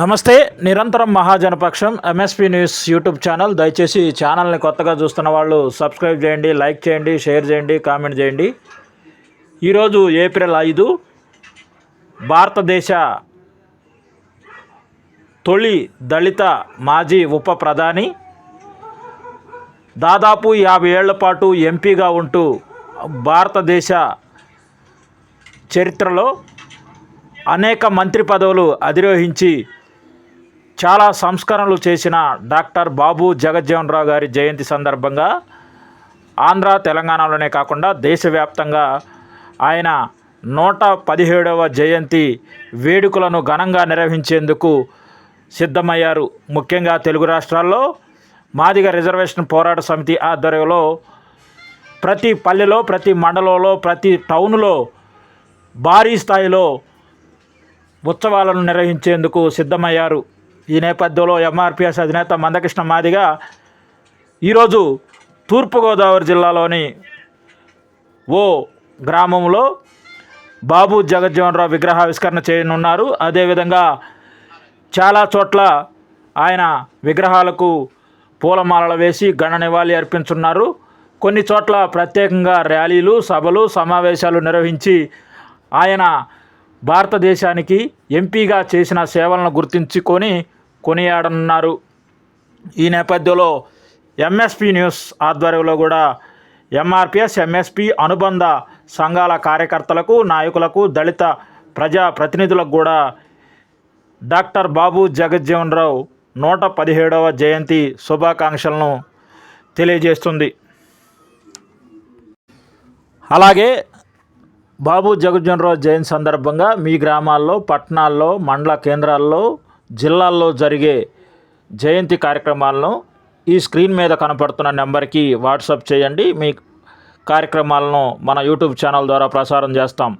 నమస్తే నిరంతరం మహాజనపక్షం ఎంఎస్పి న్యూస్ యూట్యూబ్ ఛానల్. దయచేసి ఛానల్ని కొత్తగా చూస్తున్న వాళ్ళు సబ్స్క్రైబ్ చేయండి లైక్ చేయండి షేర్ చేయండి కామెంట్ చేయండి. ఈరోజు ఏప్రిల్ ఐదు భారతదేశ తొలి దళిత మాజీ ఉప ప్రధాని దాదాపు యాభై ఏళ్ళ పాటు ఎంపీగా ఉంటూ భారతదేశ చరిత్రలో అనేక మంత్రి పదవులు అధిరోహించి చాలా సంస్కరణలు చేసిన డాక్టర్ బాబు జగజ్జీవన్ రావు గారి జయంతి సందర్భంగా ఆంధ్ర తెలంగాణలోనే కాకుండా దేశవ్యాప్తంగా ఆయన నూట పదిహేడవ జయంతి వేడుకలను ఘనంగా నిర్వహించేందుకు సిద్ధమయ్యారు. ముఖ్యంగా తెలుగు రాష్ట్రాల్లో మాదిగ రిజర్వేషన్ పోరాట సమితి ఆధ్వర్యంలో ప్రతి పల్లెలో ప్రతి మండలంలో ప్రతి టౌన్లో భారీ స్థాయిలో ఉత్సవాలను నిర్వహించేందుకు సిద్ధమయ్యారు. ఈ నేపథ్యంలో ఎంఆర్పిఎస్ అధినేత మందకృష్ణ మాదిగా ఈరోజు తూర్పుగోదావరి జిల్లాలోని ఓ గ్రామంలో బాబు జగజ్జీవనరావు విగ్రహావిష్కరణ చేయనున్నారు. అదేవిధంగా చాలా చోట్ల ఆయన విగ్రహాలకు పూలమాలలు వేసి గణ నివాళి అర్పించున్నారు. కొన్ని చోట్ల ప్రత్యేకంగా ర్యాలీలు సభలు సమావేశాలు నిర్వహించి ఆయన భారతదేశానికి ఎంపీగా చేసిన సేవలను గుర్తించుకొని కొనియాడనున్నారు. ఈ నేపథ్యంలో ఎంఎస్పి న్యూస్ ఆధ్వర్యంలో కూడా ఎంఆర్పిఎస్ ఎంఎస్పి అనుబంధ సంఘాల కార్యకర్తలకు నాయకులకు దళిత ప్రజా ప్రతినిధులకు కూడా డాక్టర్ బాబు జగజ్జీవన్ రావు నూట పదిహేడవ జయంతి శుభాకాంక్షలను తెలియజేస్తుంది. అలాగే బాబు జగజ్జన్ రావు జయంతి సందర్భంగా మీ గ్రామాల్లో పట్టణాల్లో మండల కేంద్రాల్లో జిల్లాల్లో జరిగే జయంతి కార్యక్రమాలను ఈ స్క్రీన్ మీద కనపడుతున్న నెంబర్కి వాట్సాప్ చేయండి. మీ కార్యక్రమాలను మన యూట్యూబ్ ఛానల్ ద్వారా ప్రసారం చేస్తాం.